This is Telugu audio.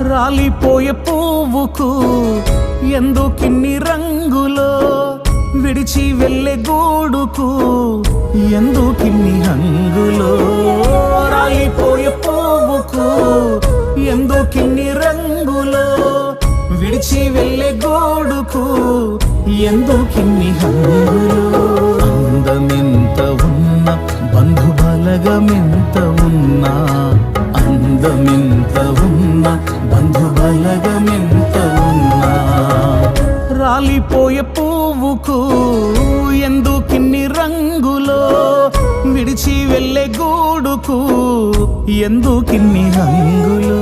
రాలిపోయే పువ్వుకు ఎందుకిన్ని రంగులో విడిచి వెళ్ళే గూడుకు? ఎందుకిన్ని హంగులో రాలిపోయే పువ్వుకు? ఎందుకిన్ని రంగులో విడిచి వెళ్ళే గోడుకు? ఎందుకిన్ని హంగులో? అందమెంత ఉన్న బంధు బలగమెంత ఉన్నా అందమెంత ఉన్న ఉన్నా? రాలిపోయే పువ్వుకు ఎందుకిన్ని రంగులో? విడిచి వెళ్ళే గూడుకు ఎందుకిన్ని రంగులో?